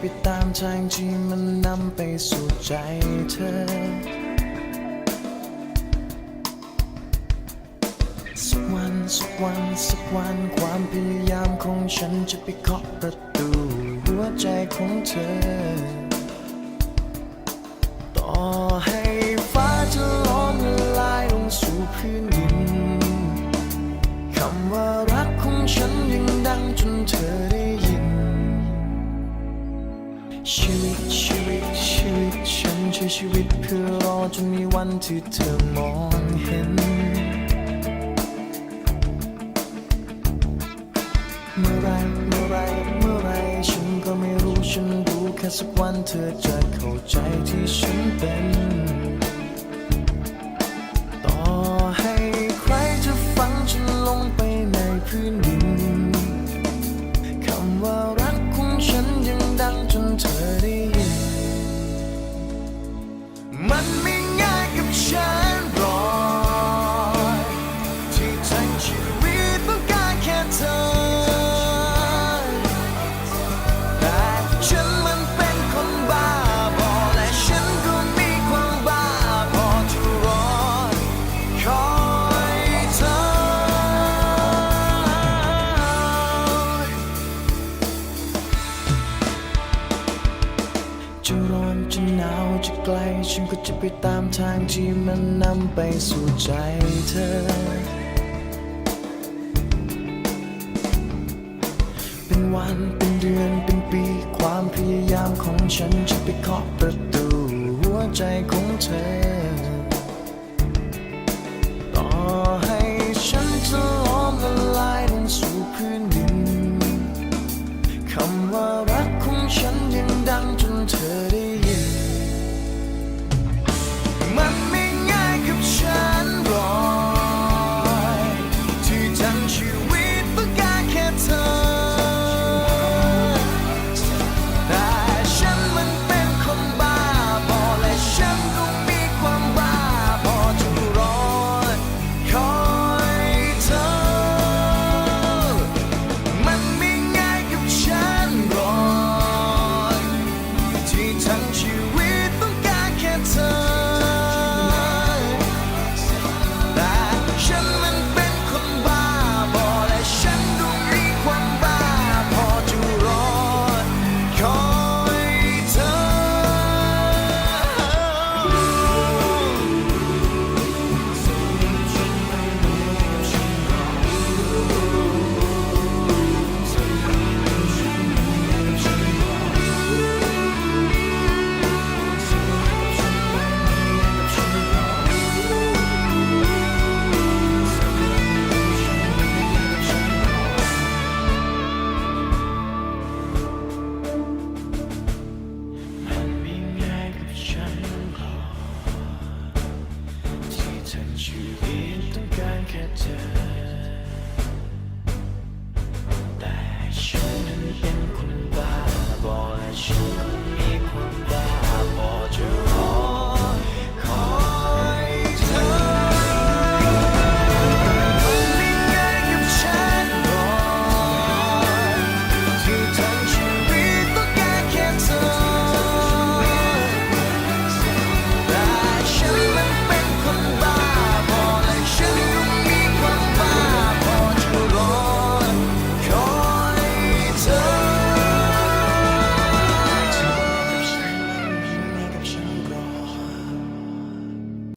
ไปตามทางที่มันนำไปสู่ใจเธอ สักวันสักวันสักวันความพยายามของฉันจะไปเคาะประตูหัวใจของเธอ ต่อให้ฟ้าจะล้อมละลายลงสู่พื้นดินคำว่ารักของฉันยังดังจนเธอได้ยิน ชีวิตชีวิตชีวิตฉันใช้ชีวิตเพื่อรอจนมีวันที่เธอมองเห็น เมื่อไรเมื่อไรเมื่อไรฉันก็ไม่รู้ฉันรู้แค่สักวันเธอจะเข้าใจที่ฉันเป็น จะร้อนจะหนาวจะไกล ฉันก็จะไปตามทางที่มันนำไปสู่ใจเธอ เป็นวันเป็นเดือนเป็นปี ความพยายามของฉันจะไปเคาะประตูหัวใจของเธอ ต่อให้ฉันจะ